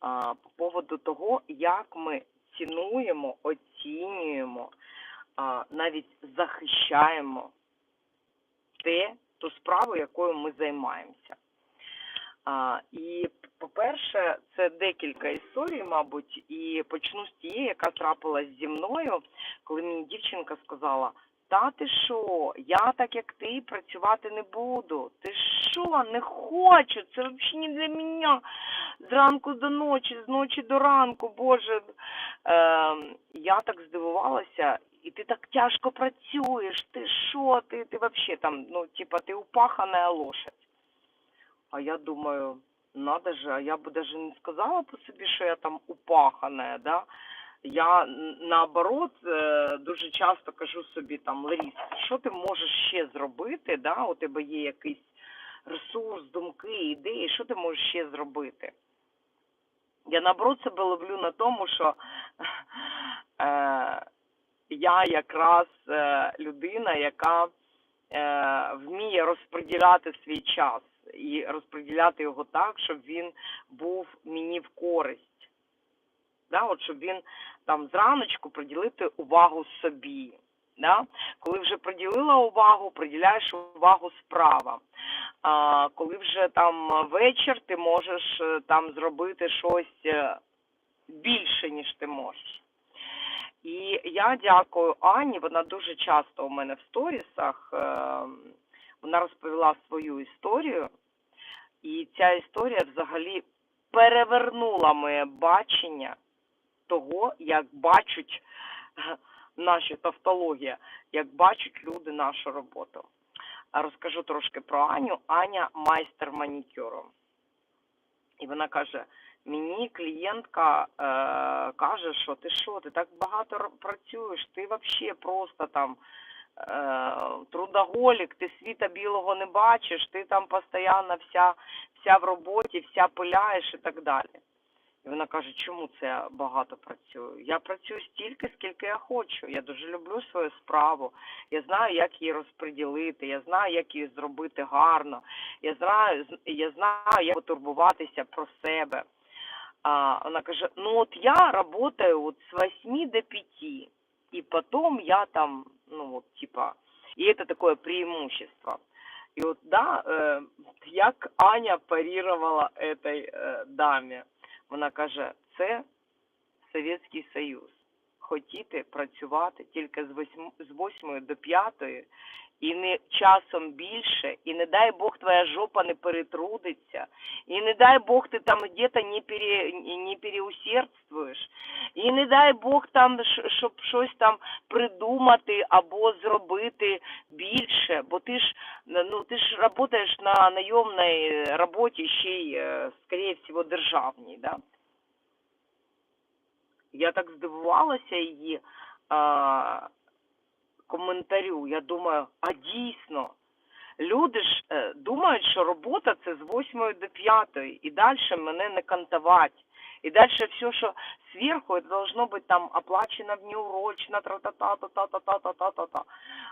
а, по поводу того, як ми цінуємо, оцінюємо, а, навіть захищаємо те, ту справу, якою ми займаємося. А, і, по-перше, це декілька історій, мабуть, і почну з тієї, яка трапилась зі мною, коли мені дівчинка сказала: Та ти що, я так як ти працювати не буду. Ти що, не хочу, це взагалі не для мене. Зранку до ночі, з ночі до ранку, Боже. Е, я так здивувалася, і ти так тяжко працюєш, ти що, ти, ти взагалі там, ну, типа, ти упахана лошадь. А я думаю, надо же, а я бы даже не сказала по собі, що я там упахана, да? Я наоборот е, дуже часто кажу собі там, Ларіс, що ти можеш ще зробити, да? у тебе є якийсь ресурс, думки, ідеї, що ти можеш ще зробити? Я наоборот себе ловлю на тому, що е, я якраз е, людина, яка е, вміє розподіляти свій час і розподіляти його так, щоб він був мені в користь. Да? От щоб він там зраночку приділити увагу собі. Да? Коли вже приділила увагу, приділяєш увагу справам. А, коли вже там вечір, ти можеш е, там зробити щось е, більше, ніж ти можеш. І я дякую Ані, вона дуже часто у мене в сторісах, е, вона розповіла свою історію, і ця історія взагалі перевернула моє бачення того, як бачать наші тавтологія, як бачать люди нашу роботу. Розкажу трошки про Аню. Аня майстер манікюру. І вона каже: мені клієнтка е, каже, що ти що, ти так багато працюєш, ти взагалі просто там е, трудоголік, ти світа білого не бачиш, ти там постійно вся, вся в роботі, вся пиляєш і так далі. І вона каже, чому це я багато працюю? Я працюю стільки, скільки я хочу. Я дуже люблю свою справу. Я знаю, як її розподілити, я знаю, як її зробити гарно. Я знаю, я знаю, як потурбуватися про себе. А, вона каже, ну от я работаю от с 8 до 5, и потом я там, ну вот типа, и это такое преимущество. И вот да, е, як Аня парировала этой е, дамі. Вона каже, це Совєтський Союз. Хотіти працювати тільки з 8, з 8 до 5 і не часом більше, і не дай Бог твоя жопа не перетрудиться, і не дай Бог ти там где-то не, пере, не переусердствуєш, і не дай Бог там, щоб щось там придумати або зробити більше, бо ти ж ну ти ж працюєш на найомній роботі, ще й, е, скоріше всього, державній, да? Я так здивувалася її коментарю. Я думаю, а дійсно, люди ж е, думають, що робота це з 8 до 5, і далі мене не кантувати. І далі все, що зверху, це должно бути там оплачено внеурочно, тра-та-та-та-та-та-та-та-та-та.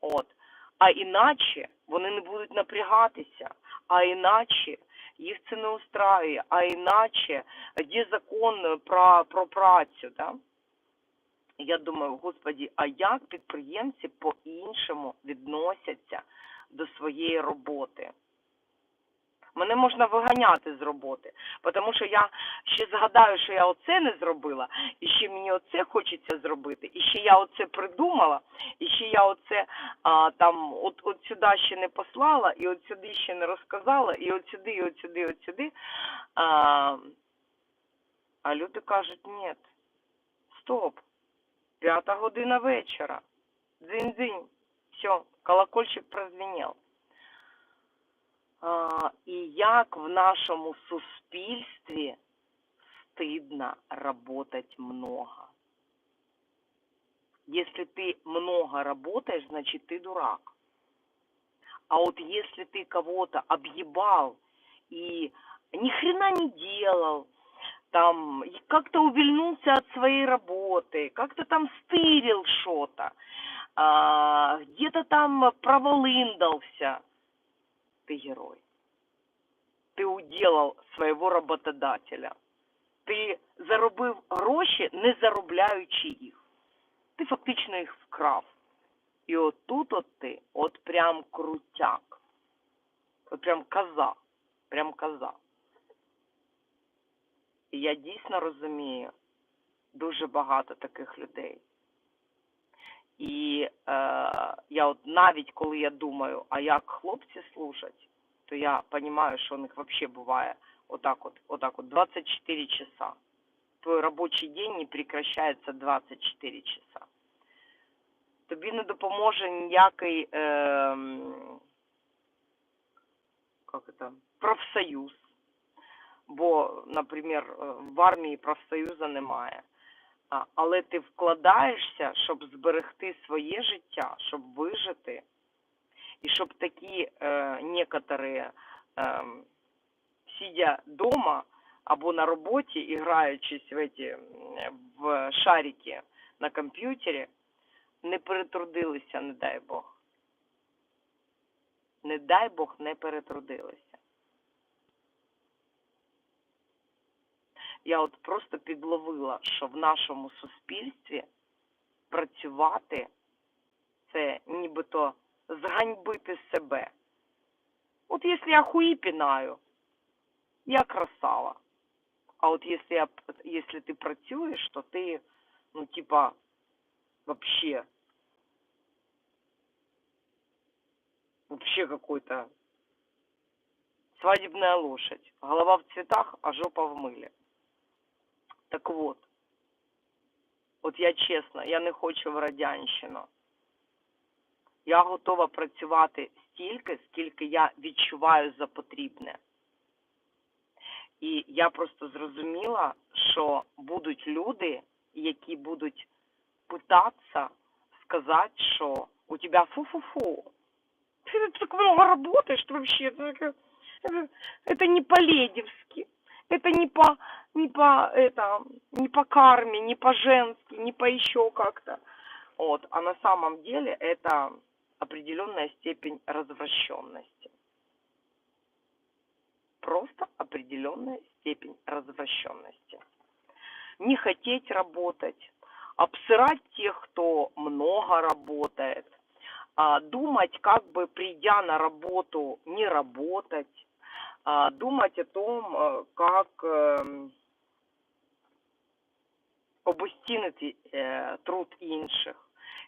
От. А іначе вони не будуть напрягатися, а іначе їх це не устраює, а іначе є закон про, про працю. Да? Я думаю, господі, а як підприємці по-іншому відносяться до своєї роботи? Мене можна виганяти з роботи, тому що я ще згадаю, що я оце не зробила, і ще мені оце хочеться зробити, і ще я оце придумала, і ще я оце а, там от, от сюди ще не послала, і от сюди ще не розказала, і от сюди, і от сюди, от сюди. А, а люди кажуть, ні, стоп, п'ята година вечора, дзинь-дзинь, все, колокольчик прозвенел. А, і як в нашому суспільстві стыдно работать много. Если ты много работаешь, значит ты дурак. А вот если ты кого-то объебал и ни хрена не делал, там и как-то увильнулся от своей работы, как-то там стырил что-то, а, где-то там проволындался, ты герой. Ты уделал своего работодателя. Ти заробив гроші, не заробляючи їх. Ти фактично їх вкрав. І отут от ти, от прям крутяк. От прям коза. Прям коза. І я дійсно розумію дуже багато таких людей. І е, я от навіть коли я думаю, а як хлопці служать, то я розумію, що у них взагалі буває отак от, отак от 24 часа. Твой робочий день не прекращається 24 часа. Тобі не допоможе ніякий е, как это, профсоюз. Бо, наприклад, в армії профсоюзу немає. Але ти вкладаєшся, щоб зберегти своє життя, щоб вижити, і щоб такі е, некоторі, е, сидя дома або на роботі, і граючись в, эти, в шарики на комп'ютері, не перетрудилися, не дай Бог. Не дай Бог не перетрудилися. Я от просто підловила, що в нашому суспільстві працювати це нібито зганьбити себе. От якщо я хуї пінаю, я красава. А от якщо, ти працюєш, то ти, ну, типа, вообще, вообще какой-то свадебная лошадь. Голова в цветах, а жопа в милі. Так от, от я чесно, я не хочу в радянщину. Я готова працювати стільки, скільки я відчуваю за потрібне. І я просто зрозуміла, що будуть люди, які будуть питатися сказати, що у тебе фу-фу-фу. Ты так много работаешь, ты вообще, это, как- это, это не по-ледевски, это не по, не по, это, не по карме, не по-женски, не по еще как-то. Вот. А на самом деле это определенная степень развращенности. Просто определенная степень развращенности. Не хотеть работать, обсырать тех, кто много работает, а, думать, как бы придя на работу, не работать, а, думать о том, э, как обостінити е, труд інших.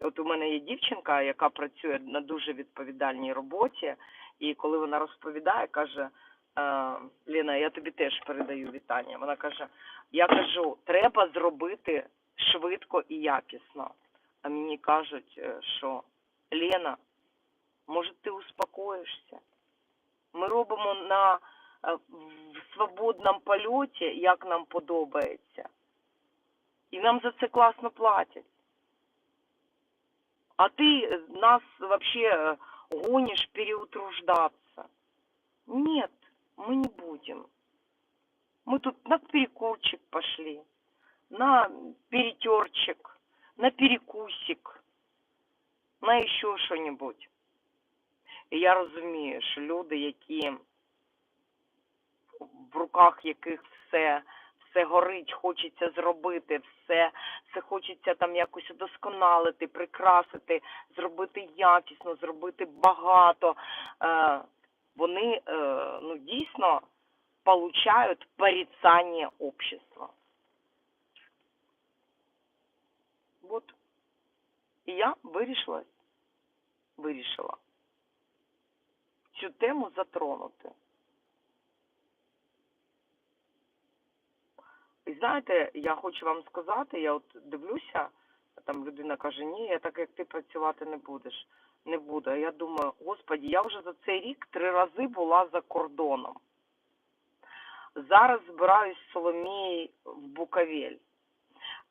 От у мене є дівчинка, яка працює на дуже відповідальній роботі, і коли вона розповідає, каже, е, Ліна, я тобі теж передаю вітання. Вона каже: я кажу, треба зробити швидко і якісно. А мені кажуть, е, що Лена, може ти успокоїшся? Ми робимо на в свободному польоті, як нам подобається І нам за це класно платять. А ты э, нас вообще э, гонишь переутруждаться. Нет, мы не будем. Мы тут на перекурчик пошли, на перетерчик, на перекусик, на еще що-небудь. І я розумію, що люди, які в руках яких все, все горить, хочеться зробити, все, все хочеться там якось удосконалити, прикрасити, зробити якісно, зробити багато. Е, вони е, ну, дійсно получають порицание общества. Вот. І я вирішила, вирішила цю тему затронути. Знаєте, я хочу вам сказати, я от дивлюся, там людина каже, ні, я так як ти працювати не будеш. Не буду. А я думаю, господі, я вже за цей рік три рази була за кордоном. Зараз збираюсь з Соломією в Буковель.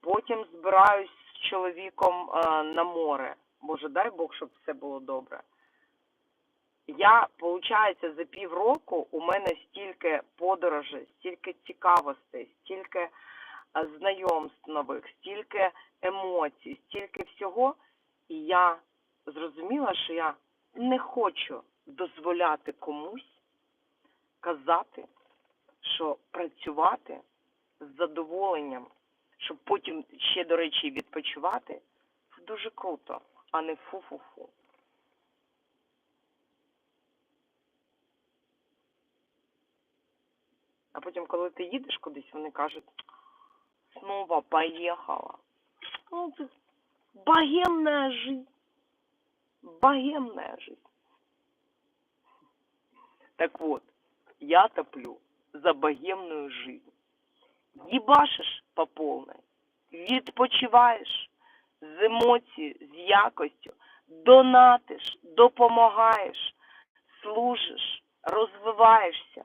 Потім збираюсь з чоловіком е, на море. Боже, дай Бог, щоб все було добре. Я, виходить, за півроку у мене стільки подорожей, стільки цікавостей, стільки е, знайомств нових, стільки емоцій, стільки всього. І я зрозуміла, що я не хочу дозволяти комусь казати, що працювати з задоволенням, щоб потім ще, до речі, відпочивати, дуже круто, а не фу-фу-фу. А потім, коли ти їдеш кудись, вони кажуть, снова поїхала. Ну, це богемная жизнь. Богемная жизнь. Так вот, я топлю за богемную жизнь. Їбашиш по повній, відпочиваєш з емоцією, з якостю, донатиш, допомагаєш, служиш, розвиваєшся,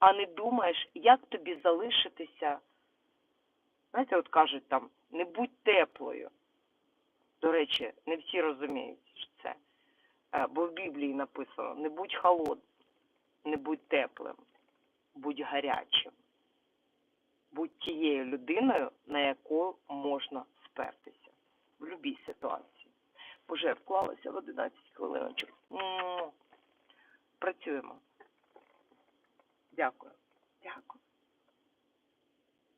а не думаєш, як тобі залишитися. Знаєте, от кажуть там, не будь теплою. До речі, не всі розуміють що це. Е, Бо в Біблії написано: не будь холодним, не будь теплим, будь гарячим. Будь тією людиною, на яку можна спертися в будь-якій ситуації. Боже, вклалася в 11 хвилиночок. М. Дякую. Дякую.